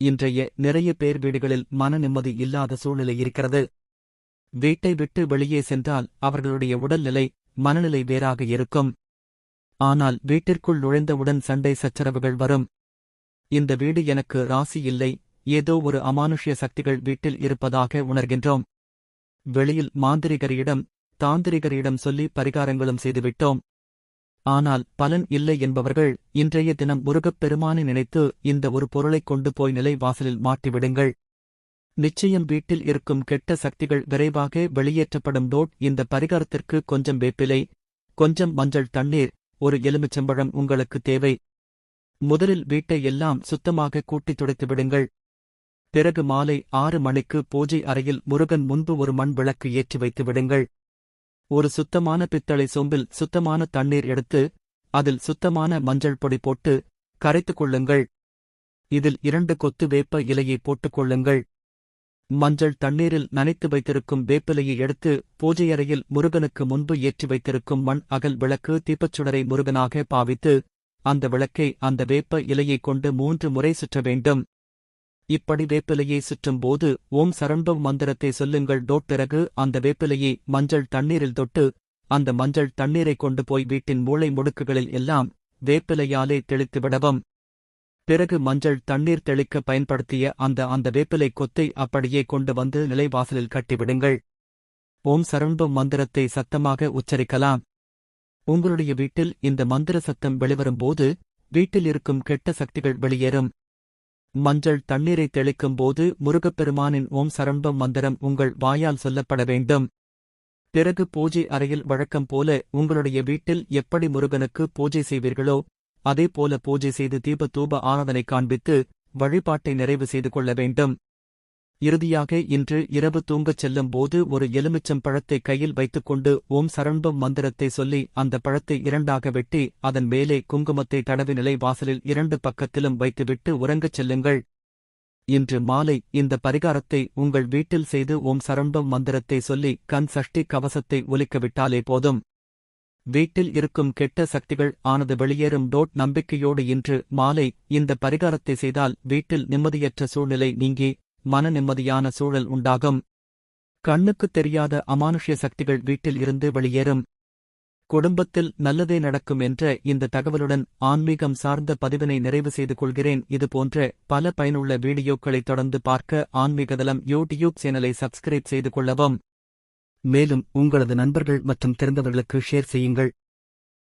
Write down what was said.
இன்றைய நிறைய பேர் வீடுகளில் மன நிம்மதி இல்லாத சூழ்நிலை இருக்கிறது. வீட்டை விட்டு வெளியே சென்றால் அவர்களுடைய உடல்நிலை மனநிலை வேறாக இருக்கும். ஆனால் வீட்டிற்குள் நுழைந்தவுடன் சண்டை சச்சரவுகள் வரும். இந்த வீடு எனக்கு ராசி இல்லை ஏதோ ஒரு அமானுஷ்ய சக்திகள் வீட்டில் இருப்பதாக உணர்கின்றோம். வெளியில் மாந்திரிகரிடம் தாந்திரிகரிடம் சொல்லி பரிகாரங்களும் செய்துவிட்டோம். ஆனால் பலன் இல்லை என்பவர்கள் இன்றைய தினம் முருகப் பெருமானை நினைத்து இந்த ஒரு பொருளைக் கொண்டு போய் நிலை வாசலில் மாட்டிவிடுங்கள். நிச்சயம் வீட்டில் இருக்கும் கெட்ட சக்திகள் விரைவாக வெளியேற்றப்படும் டோட் இந்த பரிகாரத்திற்கு கொஞ்சம் வேப்பிலை கொஞ்சம் மஞ்சள் தண்ணீர் ஒரு எலுமிச்சம்பழம் உங்களுக்கு தேவை. முதலில் வீட்டை எல்லாம் சுத்தமாக கூட்டித் துடைத்து விடுங்கள். பிறகு மாலை ஆறு மணிக்கு பூஜை அறையில் முருகன் முன்பு ஒரு மண் விளக்கு ஏற்றி வைத்து விடுங்கள். ஒரு சுத்தமான பித்தளை சொம்பில் சுத்தமான தண்ணீர் எடுத்து அதில் சுத்தமான மஞ்சள் பொடி போட்டு கரைத்துக் கொள்ளுங்கள். இதில் இரண்டு கொத்து வேப்ப இலையை போட்டுக் கொள்ளுங்கள். மஞ்சள் தண்ணீரில் நனைத்து வைத்திருக்கும் வேப்பிலையை எடுத்து பூஜையறையில் முருகனுக்கு முன்பு ஏற்றி வைத்திருக்கும் மண் அகல் விளக்கு தீப்பச்சுடரை முருகனாக பாவித்து அந்த விளக்கை அந்த வேப்ப இலையைக் கொண்டு மூன்று முறை சுற்ற வேண்டும். இப்படி வேப்பிலையை சுற்றும்போது ஓம் சரண்பவ் மந்திரத்தை சொல்லுங்கள் டோட் பிறகு அந்த வேப்பிலையை மஞ்சள் தண்ணீரில் தொட்டு அந்த மஞ்சள் தண்ணீரை கொண்டு போய் வீட்டின் மூளை முடுக்குகளில் எல்லாம் வேப்பிலையாலே தெளித்து விடவும். பிறகு மஞ்சள் தண்ணீர் தெளிக்க பயன்படுத்திய அந்த அந்த வேப்பிலை கொத்தை அப்படியே கொண்டு வந்து நிலைவாசலில் கட்டிவிடுங்கள். ஓம் சரண்பம் மந்திரத்தை சத்தமாக உச்சரிக்கலாம். உங்களுடைய வீட்டில் இந்த மந்திர சத்தம் வெளிவரும்போது வீட்டில் இருக்கும் கெட்ட சக்திகள் வெளியேறும். மஞ்சள் தண்ணீரை தெளிக்கும் போது முருகப்பெருமானின் ஓம் சரண்பம் மந்திரம் உங்கள் வாயால் சொல்லப்பட வேண்டும். பிறகு பூஜை அறையில் வழக்கம் போல உங்களுடைய வீட்டில் எப்படி முருகனுக்கு பூஜை செய்வீர்களோ அதே போல பூஜை செய்து தீப தூப ஆராதனை காண்பித்து வழிபாட்டை நிறைவு செய்து கொள்ள வேண்டும். இறுதியாக இன்று இரவு தூங்கச் செல்லும் போது ஒரு எலுமிச்சம் பழத்தை கையில் வைத்துக்கொண்டு ஓம் சரண்பம் மந்திரத்தை சொல்லி அந்த பழத்தை இரண்டாக வெட்டி அதன் மேலே குங்குமத்தை தடவி நிலை வாசலில் இரண்டு பக்கத்திலும் வைத்துவிட்டு உறங்கச் செல்லுங்கள். இன்று மாலை இந்த பரிகாரத்தை உங்கள் வீட்டில் செய்து ஓம் சரண்பம் மந்திரத்தை சொல்லி கண் சஷ்டி கவசத்தை ஒலிக்கவிட்டாலே போதும். வீட்டில் இருக்கும் கெட்ட சக்திகள் ஆனது வெளியேறும் டோட் நம்பிக்கையோடு இன்று மாலை இந்த பரிகாரத்தை செய்தால் வீட்டில் நிம்மதியற்ற சூழ்நிலை நீங்கி மன நிம்மதியான சூழல் உண்டாகும். கண்ணுக்குத் தெரியாத அமானுஷ்ய சக்திகள் வீட்டில் இருந்து வெளியேறும். குடும்பத்தில் நல்லதே நடக்கும் என்ற இந்த தகவலுடன் ஆன்மீகம் சார்ந்த பதிவினை நிறைவு செய்து கொள்கிறேன். இதுபோன்ற பல பயனுள்ள வீடியோக்களை தொடர்ந்து பார்க்க ஆன்மீகதளம் யூடியூப் சேனலை சப்ஸ்கிரைப் செய்து கொள்ளவும். மேலும் உங்களது நண்பர்கள் மற்றும் தெரிந்தவர்களுக்கு ஷேர் செய்யுங்கள்.